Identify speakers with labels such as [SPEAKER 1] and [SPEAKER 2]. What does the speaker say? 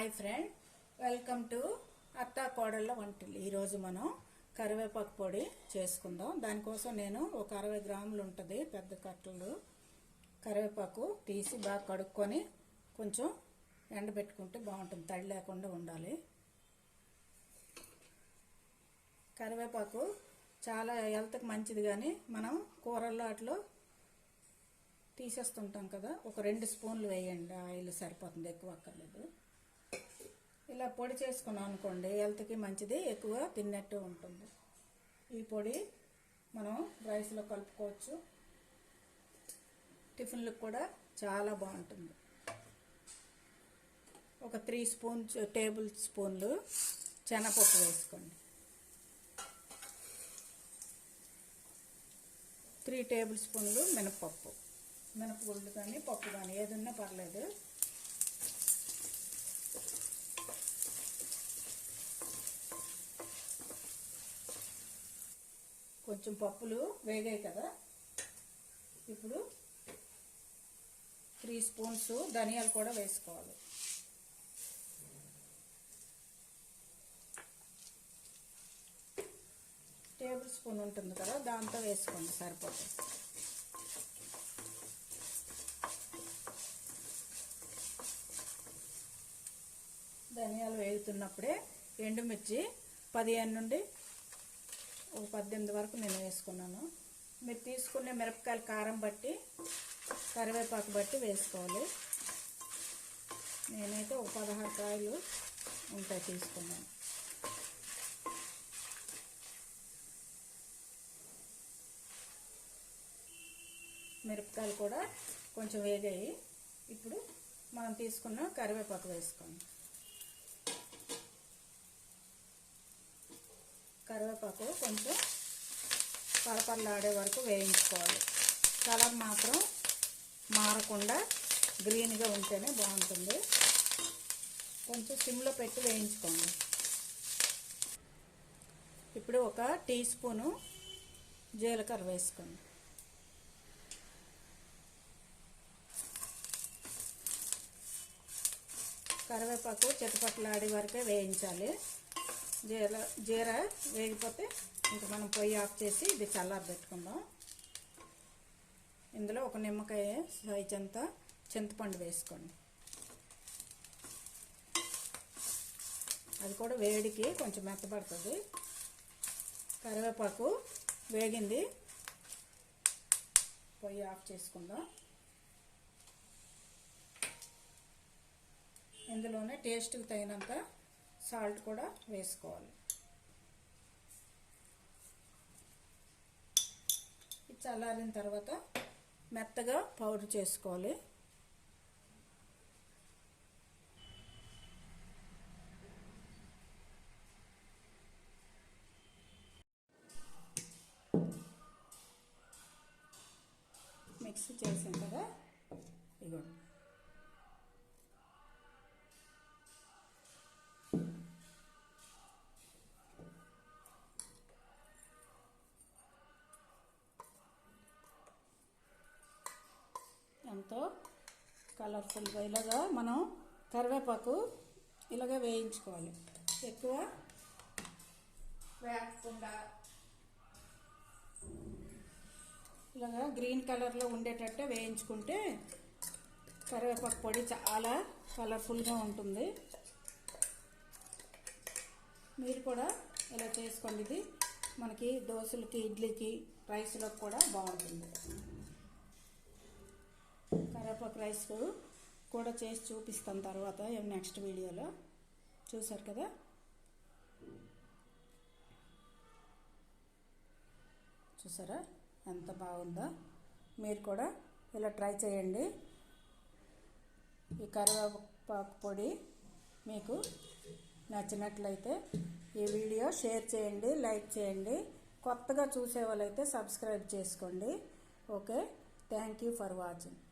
[SPEAKER 1] Hi friend welcome to అత్తా కోడళ్ళ వంటలు ఈరోజు మనం కరివేపాకు పొడి చేసుకుందాం. దానికోసం నేను ఒక అరవై గ్రాములు ఉంటుంది పెద్ద కట్టలు కరివేపాకు తీసి బాగా కడుక్కొని కొంచెం ఎండబెట్టుకుంటే బాగుంటుంది. తడి లేకుండా ఉండాలి. కరివేపాకు చాలా హెల్త్కి మంచిది కానీ మనం కూరల్లో అట్లో తీసేస్తుంటాం కదా ఒక రెండు స్పూన్లు వేయండి. ఆయిల్ సరిపోతుంది ఎక్కువ అక్కర్లేదు. ఇలా పొడి చేసుకున్నాం అనుకోండి హెల్త్కి మంచిది ఎక్కువ తిన్నట్టు ఉంటుంది. ఈ పొడి మనం రైస్లో కలుపుకోవచ్చు. టిఫిన్లకు కూడా చాలా బాగుంటుంది. ఒక త్రీ స్పూన్ టేబుల్ స్పూన్లు శనగపప్పు వేసుకోండి. త్రీ టేబుల్ స్పూన్లు మినపప్పు. మినపగుళ్ళు కానీ పప్పు కానీ ఏదన్నా పర్లేదు. కొంచెం పప్పులు వేగాయి కదా. ఇప్పుడు త్రీ స్పూన్స్ ధనియాలు కూడా వేసుకోవాలి. టేబుల్ స్పూన్ ఉంటుంది కదా దాంతో వేసుకోండి సరిపోతుంది. ధనియాలు వేగుతున్నప్పుడే ఎండుమిర్చి పదిహేను నుండి ఒక పద్దెనిమిది వరకు నేను వేసుకున్నాను. మీరు తీసుకునే మిరపకాయల కారం బట్టి కరివేపాకు బట్టి వేసుకోవాలి. నేనైతే ఒక పదహారు కాయలు ఉంటాయి తీసుకున్నాను. మిరపకాయలు కూడా కొంచెం వేగాయి. ఇప్పుడు మనం తీసుకున్న కరివేపాకు వేసుకోండి. కరివేపాకు కొంచెం పరపరలాడే వరకు వేయించుకోవాలి. కలర్ మాత్రం మారకుండా గ్రీన్గా ఉంటేనే బాగుంటుంది. కొంచెం సిమ్లో పెట్టి వేయించుకోండి. ఇప్పుడు ఒక టీ స్పూను జీలకర్ర వేసుకోండి. కరివేపాకు చిటపట్లాడి వరకే వేయించాలి. జీర జీర వేగిపోతే ఇంక మనం పొయ్యి ఆఫ్ చేసి ఇది చల్లారి పెట్టుకుందాం. ఇందులో ఒక నిమ్మకాయ సైజ్ అంతా చింతపండు వేసుకోండి. అది కూడా వేడికి కొంచెం మెత్తపడుతుంది కరివేపాకు వేగింది. పొయ్యి ఆఫ్ చేసుకుందాం. ఇందులోనే టేస్ట్కి తగినంత సాల్ట్ కూడా వేసుకోవాలి. చల్లారిన తర్వాత మెత్తగా పౌడర్ చేసుకోవాలి. మిక్సీ చేసాం కదా? ఇగోండి ఎంతో కలర్ఫుల్గా ఇలాగా మనం కరివేపాకు ఇలాగ వేయించుకోవాలి. ఎక్కువ వేగకుండా ఇలాగా గ్రీన్ కలర్లో ఉండేటట్టే వేయించుకుంటే కరివేపాకు పొడి చాలా కలర్ఫుల్గా ఉంటుంది. మీరు కూడా ఇలా చేసుకోండి. ఇది మనకి దోశలకి ఇడ్లీకి రైస్లోకి కూడా బాగుంటుంది. కరివేపాకు రైస్ కూడా చేసి చూపిస్తాను తర్వాత నెక్స్ట్ వీడియోలో. చూసారు కదా? చూసారా ఎంత బాగుందో? మీరు కూడా ఇలా ట్రై చేయండి. ఈ కరివేపాకు పొడి మీకు నచ్చినట్లయితే ఈ వీడియో షేర్ చేయండి లైక్ చేయండి. కొత్తగా చూసే వాళ్ళైతే సబ్స్క్రైబ్ చేసుకోండి. Okay? Thank you for watching